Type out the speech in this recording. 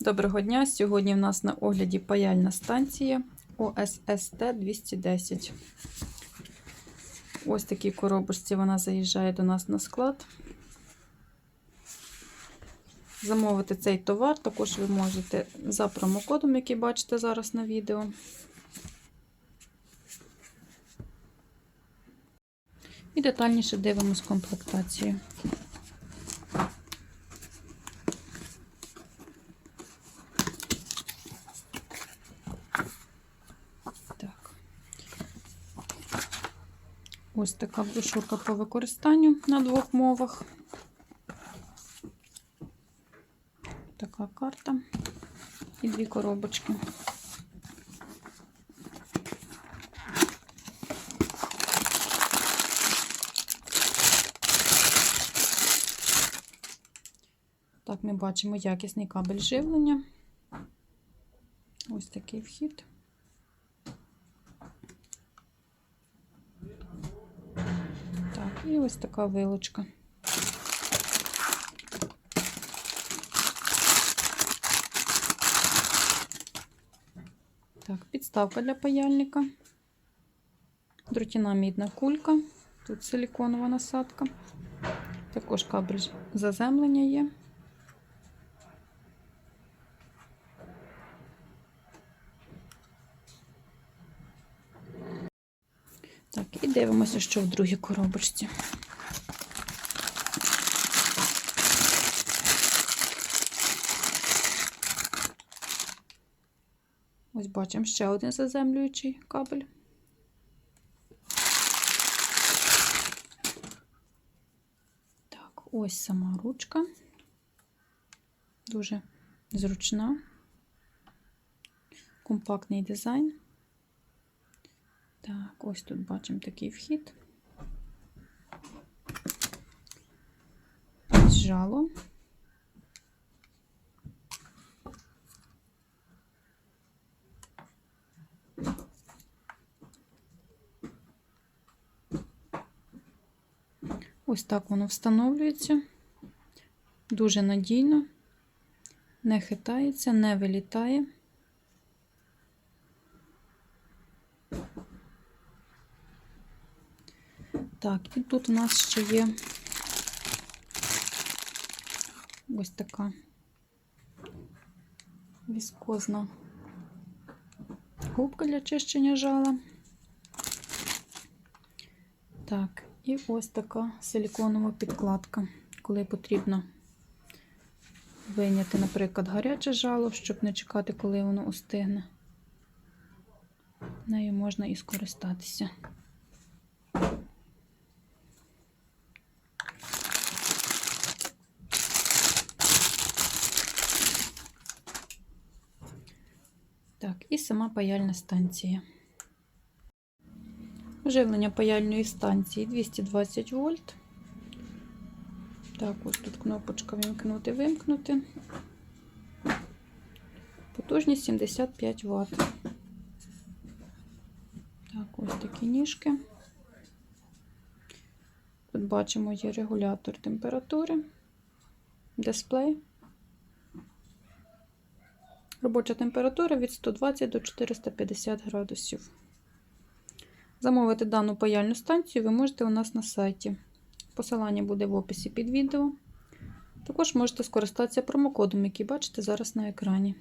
Доброго дня! Сьогодні в нас на огляді паяльна станція ОССТ 210. Ось такі коробочці вона заїжджає до нас на склад. Замовити цей товар також ви можете за промокодом, який бачите зараз на відео. І детальніше дивимось комплектацію. Так. Ось така брошурка по використанню на двох мовах. Така карта і дві коробочки. Так, ми бачимо якісний кабель живлення. Ось такий вхід. Так, і ось така вилочка. Так, підставка для паяльника. Дротяна мідна кулька. Тут силіконова насадка. Також кабель заземлення є. Так, і дивимося, що в другій коробочці. Ось бачимо ще один заземлюючий кабель. Так, ось сама ручка. Дуже зручна, компактний дизайн. Так, ось тут бачимо такий вхід. Жало. Ось так воно встановлюється. Дуже надійно, не хитається, не вилітає. Так, і тут у нас ще є ось така віскозна губка для чищення жала. Так, і ось така силіконова підкладка, коли потрібно вийняти, наприклад, гаряче жало, щоб не чекати, коли воно остигне. Нею можна і скористатися. Так, і сама паяльна станція. Живлення паяльної станції 220 вольт. Так, ось тут кнопочка вимкнути, вимкнути. Потужність 75 Вт. Так, ось такі ніжки. Тут бачимо є регулятор температури, дисплей. Робоча температура від 120 до 450 градусів. Замовити дану паяльну станцію ви можете у нас на сайті. Посилання буде в описі під відео. Також можете скористатися промокодом, який бачите зараз на екрані.